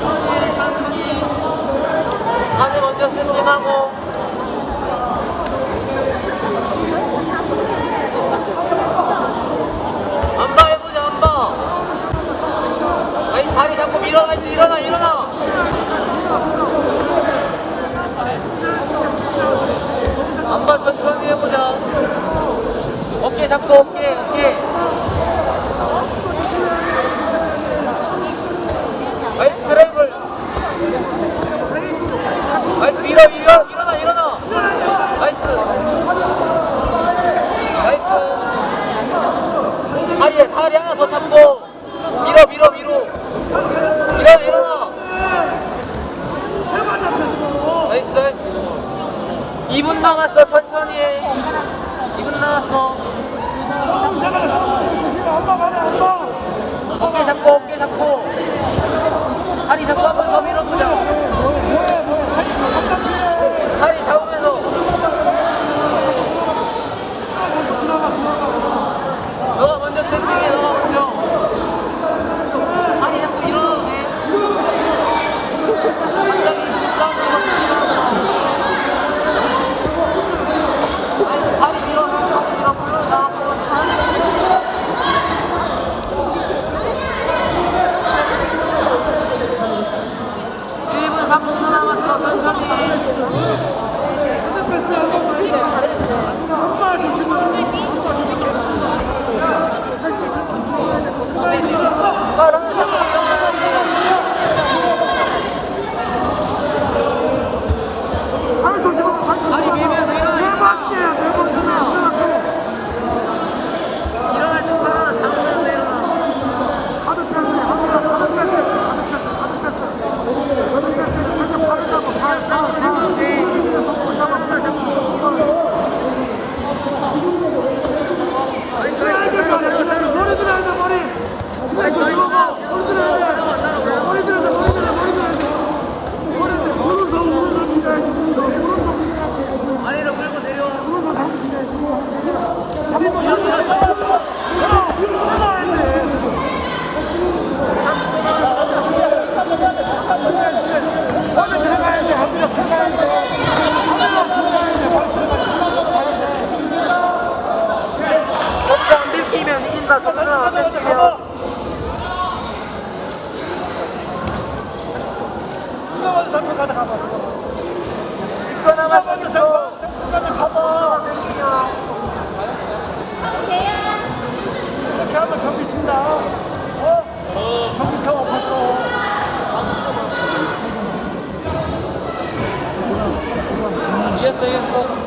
천천히 천천히 다들 먼저 승진하고 뭐. 안봐 해보자 안봐. 아이 다리 잡고 밀어가지 일어나 일어나. 다리 하나 더 잡고. 밀어 밀어 밀어. 일어나 일어나 나이스. 2분 남았어 천천히. 해 2분 남았어. 어깨 잡고 어깨 잡고 다리 잡고 한 번 더 밀어보자 다리 잡으면서 너가 먼저 세팅해 너가 먼저 다리 잡고 일어나도 돼 갑자기 싸움으로 아니, 다리 밀어 다리 밀어 불러서 1분 30초 남았어 천천히 바로 잡고 일어나야 돼 다리 밀면서 일어나 일어날 때 하나 잡으면서 일어나 아래로 끌고 내려와 안 들키면 초 남았어 10초 이렇게 하면 경기 친다. 어? 경기 쳐 아팠어. 이겼어 이겼어